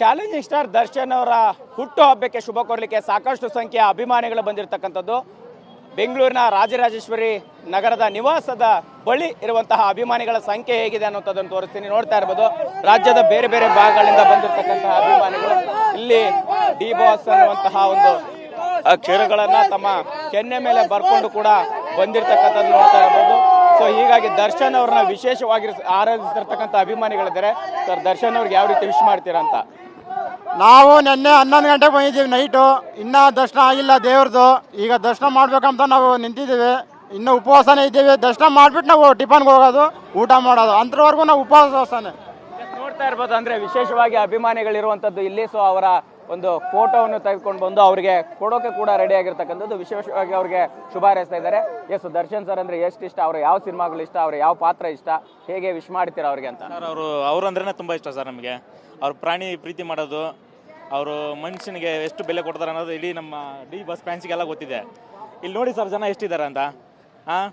Challenging star Darshan ಅವರ ಹುಟ್ಟು ಹಬ್ಬಕ್ಕೆ ಶುಭ ಕೋರಲಿಕ್ಕೆ ಸಾಕಷ್ಟು ಸಂಖ್ಯೆಯ ಅಭಿಮಾನಿಗಳು ಬಂದಿರತಕ್ಕಂಥದ್ದು. ಬೆಂಗಳೂರಿನ ರಾಜರಾಜೇಶ್ವರಿ ನಗರದ ನಿವಾಸದ ಬಳಿ ಇರುವಂತಹ ಅಭಿಮಾನಿಗಳ ಸಂಖ್ಯೆ ಹೇಗಿದೆ ಅನ್ನೋಂಥದ್ದನ್ನು ತೋರಿಸ್ತೀನಿ. ನೋಡ್ತಾ ಇರ್ಬೋದು, ರಾಜ್ಯದ ಬೇರೆ ಬೇರೆ ಭಾಗಗಳಿಂದ ಬಂದಿರತಕ್ಕಂತಹ ಅಭಿಮಾನಿಗಳು. ಇಲ್ಲಿ ಡಿ ಬಾಸ್ ಅನ್ನುವಂತಹ ಒಂದು ಅಕ್ಷರಗಳನ್ನು ತಮ್ಮ ಕೆನ್ನೆ ಮೇಲೆ ಬರ್ಕೊಂಡು ಕೂಡ ಬಂದಿರತಕ್ಕಂಥದ್ದು ನೋಡ್ತಾ ಇರ್ಬೋದು. ಸೊ ಹೀಗಾಗಿ ದರ್ಶನ್ ಅವ್ರನ್ನ ವಿಶೇಷವಾಗಿ ಆರಾಧಿಸಿರ್ತಕ್ಕಂಥ ಅಭಿಮಾನಿಗಳಿದ್ದಾರೆ. ಸರ್ ದರ್ಶನ್ ಅವ್ರಿಗೆ ಯಾವ ರೀತಿ ವಿಶ್ ಮಾಡ್ತೀರಾ ಅಂತ? ನಾವು ನಿನ್ನೆ ಹನ್ನೊಂದು ಗಂಟೆಗೆ ಬಂದಿದ್ದೀವಿ ನೈಟು ಇನ್ನ ದರ್ಶನ ಆಗಿಲ್ಲ ದೇವ್ರದ್ದು ಈಗ ದರ್ಶನ ಮಾಡ್ಬೇಕಂತ ನಾವು ನಿಂತಿದ್ದೀವಿ. ಇನ್ನು ಉಪವಾಸನೇ ಇದ್ದೀವಿ. ದರ್ಶನ ಮಾಡಿಬಿಟ್ಟು ನಾವು ಟಿಫನ್ಗೆ ಹೋಗೋದು ಊಟ ಮಾಡೋದು. ಅಂಥವರೆಗೂ ನಾವು ಉಪವಾಸನೇ. ನೋಡ್ತಾ ಇರ್ಬೋದು. ಅಂದ್ರೆ ವಿಶೇಷವಾಗಿ ಅಭಿಮಾನಿಗಳಿರುವಂತದ್ದು ಇಲ್ಲಿ. ಸೊ ಅವರ ಒಂದು ಫೋಟೋವನ್ನು ತೆಗೆದುಕೊಂಡು ಬಂದು ಅವರಿಗೆ ಕೊಡೋಕೆ ಕೂಡ ರೆಡಿ ಆಗಿರ್ತಕ್ಕಂಥದ್ದು. ವಿಶೇಷವಾಗಿ ಅವ್ರಿಗೆ ಶುಭ ಹಾರೈಸ್ತಾ ಇದ್ದಾರೆ. ಎಸ್, ದರ್ಶನ್ ಸರ್ ಅಂದ್ರೆ ಎಷ್ಟು ಇಷ್ಟ? ಅವ್ರ ಯಾವ ಸಿನಿಮಾಗಳು ಇಷ್ಟ? ಅವ್ರ ಯಾವ ಪಾತ್ರ ಇಷ್ಟ? ಹೇಗೆ ವಿಶ್ ಮಾಡ್ತೀರಾ ಅವ್ರಿಗೆ ಅಂತ? ಅವರು ಅವರು ಅಂದ್ರೆ ತುಂಬ ಇಷ್ಟ ಸರ್ ನಮಗೆ. ಅವ್ರ ಪ್ರಾಣಿ ಪ್ರೀತಿ ಮಾಡೋದು, ಅವರು ಮನುಷ್ಯನಿಗೆ ಎಷ್ಟು ಬೆಲೆ ಕೊಡ್ತಾರೆ ಅನ್ನೋದು ಇಡೀ ನಮ್ಮ ಡಿ ಬಸ್ ಫ್ಯಾನ್ಸಿಗೆಲ್ಲ ಗೊತ್ತಿದೆ. ಇಲ್ಲಿ ನೋಡಿ ಸರ್ ಜನ ಎಷ್ಟಿದ್ದಾರೆ ಅಂತ. ಹಾಂ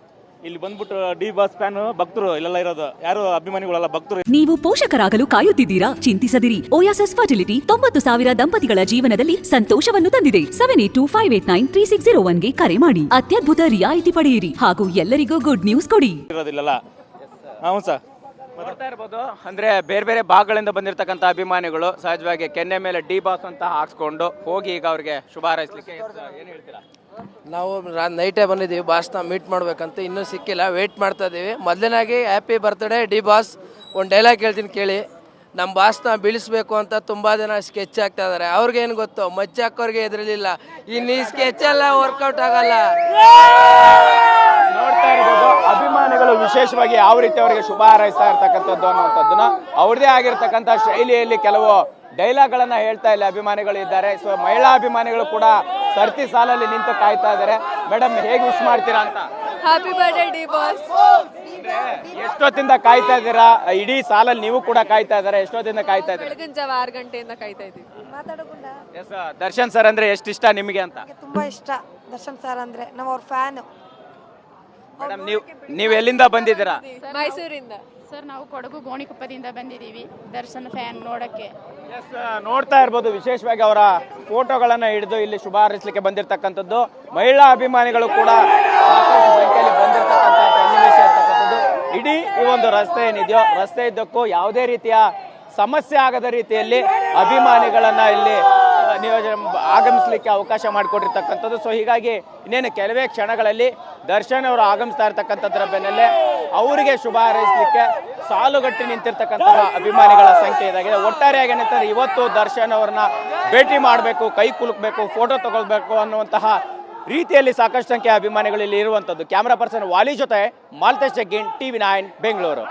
ಇಲ್ಲಿ ಬಂದ್ಬಿಟ್ಟು ಡಿ ಬಸ್ ಫ್ಯಾನ್ ಭಕ್ತರು ಇಲ್ಲೆಲ್ಲ ಇರೋದು. ಯಾರು ಅಭಿಮಾನಿಗಳಲ್ಲ ಭಕ್ತರು ನೀವು ಪೋಷಕರಾಗಲು ಕಾಯುತ್ತಿದ್ದೀರಾ? ಚಿಂತಿಸದಿರಿ. ಓಯಾಸಸ್ ಫರ್ಟಿಲಿಟಿ ತೊಂಬತ್ತು ಸಾವಿರ ದಂಪತಿಗಳ ಜೀವನದಲ್ಲಿ ಸಂತೋಷವನ್ನು ತಂದಿದೆ. Seven eight two five eight nine three six zero ಒನ್ಗೆ ಕರೆ ಮಾಡಿ. ಅತ್ಯದ್ಭುತ ರಿಯಾಯಿತಿ ಪಡೆಯಿರಿ ಹಾಗೂ ಎಲ್ಲರಿಗೂ ಗುಡ್ ನ್ಯೂಸ್ ಕೊಡಿ. ಇರೋದಿಲ್ಲಲ್ಲ? ಹೌದು ಸರ್. ನೋಡ್ತಾ ಇರ್ಬೋದು ಅಂದ್ರೆ ಬೇರೆ ಬೇರೆ ಭಾಗಗಳಿಂದ ಬಂದಿರತಕ್ಕಂತ ಅಭಿಮಾನಿಗಳು ಸಹಜವಾಗಿ ಕೆನ್ನೆ ಮೇಲೆ ಡಿ ಬಾಸ್ ಅಂತ ಹಾಕ್ಸ್ಕೊಂಡು ಹೋಗಿ ಈಗ ಅವ್ರಿಗೆ ಶುಭ ಹಾರೈಸ್ಲಿಕ್ಕೆ ಏನ್ ಹೇಳ್ತೀರಾ? ನಾವು ನೈಟೇ ಬಂದಿದ್ದೀವಿ ಬಾಸ್ನ ಮೀಟ್ ಮಾಡಬೇಕಂತ. ಇನ್ನೂ ಸಿಕ್ಕಿಲ್ಲ ವೇಟ್ ಮಾಡ್ತಾ ಇದ್ದೀವಿ. ಮೊದಲನಾಗಿ ಹ್ಯಾಪಿ ಬರ್ತ್ಡೇ ಡಿ ಬಾಸ್ ಒಂದು ಡೈಲಾಗ್ ಹೇಳ್ತೀನಿ ಕೇಳಿ. ನಮ್ಮ ಬಾಸ್ನ ಬೀಳಿಸ್ಬೇಕು ಅಂತ ತುಂಬ ಜನ ಸ್ಕೆಚ್ ಹಾಕ್ತಾ ಇದ್ದಾರೆ ಅವ್ರಿಗೇನು ಗೊತ್ತು? ಮಚ್ಚ ಹಾಕೋರಿಗೆ ಎದುರಲಿಲ್ಲ. ಇನ್ನು ಈ ಸ್ಕೆಚ್ ಎಲ್ಲ ವರ್ಕೌಟ್ ಆಗಲ್ಲ. ನೋಡ್ತಾ ಇರ್ಬೋದು, ಅಭಿಮಾನಿಗಳು ವಿಶೇಷವಾಗಿ ಯಾವ ರೀತಿ ಅವರಿಗೆ ಶುಭ ಹಾರೈಸ್ತಾ ಇರ್ತಕ್ಕಂಥದ್ದು ಅನ್ನುವಂಥದ್ದನ್ನ ಅವ್ರದೇ ಆಗಿರ್ತಕ್ಕಂಥ ಶೈಲಿಯಲ್ಲಿ ಕೆಲವು ಡೈಲಾಗ್ ಗಳನ್ನ ಹೇಳ್ತಾ ಇಲ್ಲ ಅಭಿಮಾನಿಗಳು ಇದ್ದಾರೆ. ಸೊ ಮಹಿಳಾ ಅಭಿಮಾನಿಗಳು ಕೂಡ ಸರ್ತಿ ಸಾಲಲ್ಲಿ ನಿಂತು ಕಾಯ್ತಾ ಇದ್ದಾರೆ. ಮೇಡಮ್ ಹೇಗೆ ವಿಶ್ ಮಾಡ್ತೀರಾ ಅಂತ? ಹ್ಯಾಪಿ ಬರ್ಡೇ ಡಿ ಬಾಸ್ ಎಷ್ಟೊತ್ತಿಂದ ಕಾಯ್ತಾ ಇದ್ದೀರಾ? ಇಡೀ ಸಾಲಲ್ಲಿ ನೀವು ಕೂಡ ಕಾಯ್ತಾ ಇದ್ದಾರೆ. ಎಷ್ಟೊತ್ತಿಂದ ಕಾಯ್ತಾ ಇದ್ದೀರಾ? ಬೆಳಗಿನ ಜಾವ ಆರು ಗಂಟೆಯಿಂದ ಕಾಯ್ತಾ ಇದ್ದೀವಿ. ಎಸ್ ದರ್ಶನ್ ಸರ್ ಅಂದ್ರೆ ಎಷ್ಟು ಇಷ್ಟ ನಿಮಗೆ ಅಂತ? ತುಂಬಾ ಇಷ್ಟ ದರ್ಶನ್ ಸರ್ ಅಂದ್ರೆ. ನಾವು ಅವ್ರ ಫ್ಯಾನ್ ಮೇಡಮ್ ನೀವು ನೀವು ಎಲ್ಲಿಂದ ಬಂದಿದ್ದೀರಾ? ಮೈಸೂರಿಂದ. ಸರ್ ನಾವು ಕೊಡಗು ಗೋಣಿಕೊಪ್ಪದಿಂದ ಬಂದಿದ್ದೀವಿ ದರ್ಶನ್ ಫ್ಯಾನ್ ನೋಡಕ್ಕೆ. ನೋಡ್ತಾ ಇರ್ಬೋದು. ವಿಶೇಷವಾಗಿ ಅವರ ಫೋಟೋಗಳನ್ನ ಹಿಡಿದು ಇಲ್ಲಿ ಶುಭ ಹಾರೈಸಲಿಕ್ಕೆ ಬಂದಿರತಕ್ಕಂಥದ್ದು. ಮಹಿಳಾ ಅಭಿಮಾನಿಗಳು ಕೂಡ ಇರ್ತಕ್ಕಂಥದ್ದು. ಇಡೀ ಈ ಒಂದು ರಸ್ತೆ ಏನಿದೆಯೋ, ರಸ್ತೆ ಇದ್ದಕ್ಕೂ ಯಾವುದೇ ರೀತಿಯ ಸಮಸ್ಯೆ ಆಗದ ರೀತಿಯಲ್ಲಿ ಅಭಿಮಾನಿಗಳನ್ನ ಇಲ್ಲಿ ನಿಯೋಜನೆ ಆಗಮಿಸಲಿಕ್ಕೆ ಅವಕಾಶ ಮಾಡಿಕೊಟ್ಟಿರ್ತಕ್ಕಂಥದ್ದು. ಸೊ ಹೀಗಾಗಿ ಇನ್ನೇನು ಕೆಲವೇ ಕ್ಷಣಗಳಲ್ಲಿ ದರ್ಶನ್ ಅವರು ಆಗಮಿಸ್ತಾ ಇರ್ತಕ್ಕಂಥದ್ರ ಬೆನ್ನಲ್ಲೇ ಅವರಿಗೆ ಶುಭ ಹಾರೈಸಲಿಕ್ಕೆ ಸಾಲುಗಟ್ಟಿ ನಿಂತಿರ್ತಕ್ಕಂತಹ ಅಭಿಮಾನಿಗಳ ಸಂಖ್ಯೆ ಇದಾಗಿದೆ. ಒಟ್ಟಾರೆಯಾಗಿ ಏನಂತಂದ್ರೆ ಇವತ್ತು ದರ್ಶನ್ ಅವ್ರನ್ನ ಭೇಟಿ ಮಾಡಬೇಕು, ಕೈ ಕುಲುಕಬೇಕು ಫೋಟೋ ತಗೊಳ್ಬೇಕು ಅನ್ನುವಂತಹ ರೀತಿಯಲ್ಲಿ ಸಾಕಷ್ಟು ಸಂಖ್ಯೆ ಅಭಿಮಾನಿಗಳಲ್ಲಿ ಇರುವಂತದ್ದು. ಇರುವಂಥದ್ದು ಕ್ಯಾಮ್ರಾ ಪರ್ಸನ್ ವಾಲಿ ಜೊತೆ ಮಾಲ್ತೇಶ್ ಜಗ್ಗಿನ್ ಟಿವಿ ನೈನ್ ಬೆಂಗಳೂರು